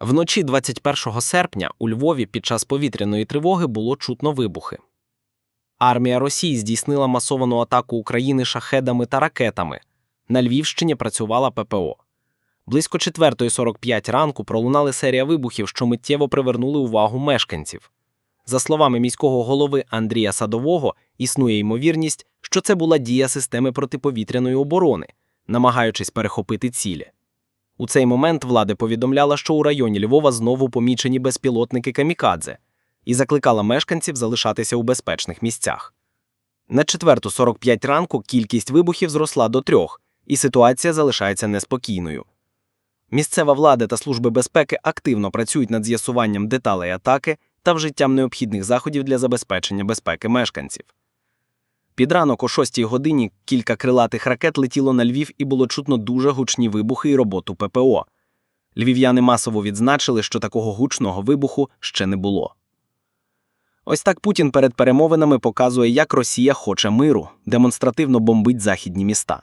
Вночі 21 серпня у Львові під час повітряної тривоги було чутно вибухи. Армія Росії здійснила масовану атаку України шахедами та ракетами. На Львівщині працювала ППО. Близько 4.45 ранку пролунали серія вибухів, що миттєво привернули увагу мешканців. За словами міського голови Андрія Садового, існує ймовірність, що це була дія системи протиповітряної оборони, намагаючись перехопити цілі. У цей момент влада повідомляла, що у районі Львова знову помічені безпілотники камікадзе і закликала мешканців залишатися у безпечних місцях. На 4.45 ранку кількість вибухів зросла до трьох, і ситуація залишається неспокійною. Місцева влада та служби безпеки активно працюють над з'ясуванням деталей атаки та вжиттям необхідних заходів для забезпечення безпеки мешканців. Під ранок о 6 годині кілька крилатих ракет летіло на Львів і було чутно дуже гучні вибухи і роботу ППО. Львів'яни масово відзначили, що такого гучного вибуху ще не було. Ось так Путін перед перемовинами показує, як Росія хоче миру, демонстративно бомбить західні міста.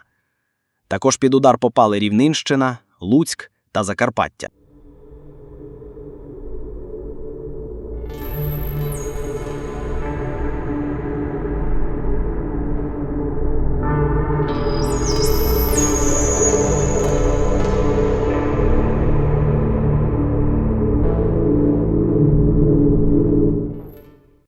Також під удар попали Рівненщина, Луцьк та Закарпаття.